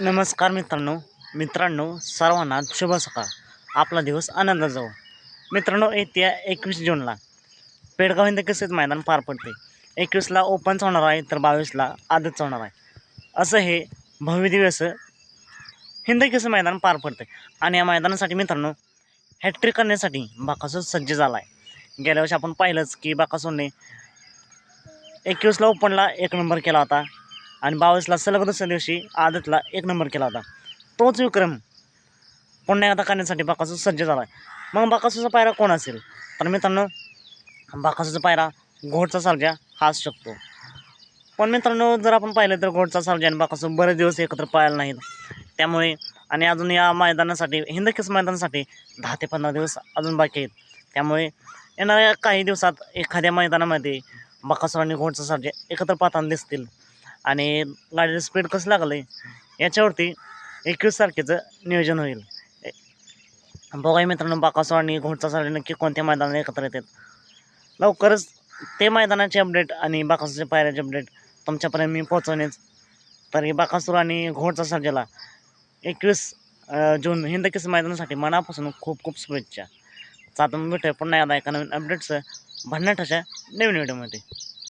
नमस्कार मित्रांनो मित्रांनो सर्वांना शुभ सकाळ. आपला दिवस आनंद जाऊ मित्रांनो येत्या एकवीस जूनला पेडगाव हिंद केसेस मैदान पार पडते. एकवीसला ओपनच होणार आहे तर बावीसला आदतचं होणार आहे. असं हे भव्य दिवस हिंद केस मैदान पार पडते. आणि या मैदानासाठी मित्रांनो हॅट्रिक करण्यासाठी बाकासूर सज्ज झाला आहे गेल्या वर्षी आपण पाहिलंच की बाकासूरने एकवीसला ओपनला एक नंबर केला होता. आणि बावीसला सलग दुसऱ्या दिवशी आदतला एक नंबर केला होता. तोच विक्रम पुन्हा एकदा करण्यासाठी बाकासूर सज्ज झाला आहे मग बाकासूरचा पायरा कोण असेल? तर मित्रांनो बाकासूरचा पायरा घोडचा सारख्या हा असू शकतो. पण मित्रांनो जर आपण पाहिलं तर घोडचा सारख्या आणि बाकासूर बरेच दिवस एकत्र पाहायला नाहीत. त्यामुळे आणि अजून या मैदानासाठी हिंदकेस मैदानासाठी दहा ते पंधरा दिवस अजून बाकी आहेत. त्यामुळे येणाऱ्या काही दिवसात एखाद्या मैदानामध्ये बकासूर आणि घोडचा सर्जा एकत्र पाहताना दिसतील. आणि गाडीचं स्पीड कसं लागलं आहे याच्यावरती एकवीस तारखेचं नियोजन होईल. ए- बघा मित्रांनो बाकासो आणि घोडचा सर्जा नक्की कोणत्या मैदानात एकत्र येतात लवकरच ते मैदानाचे अपडेट आणि बाकासूरच्या पायऱ्याचे अपडेट तुमच्यापर्यंत मी पोहोचवणेच. तर हे बाकासूर आणि घोडचा सर्जेला एकवीस जून हिंदकीस मैदानासाठी मनापासून खूप खूप शुभेच्छा. तर आता भेटूया पुन्हा एकदा एका नवीन अपडेटचं भन्नाटाच्या नवीन व्हिडिओमध्ये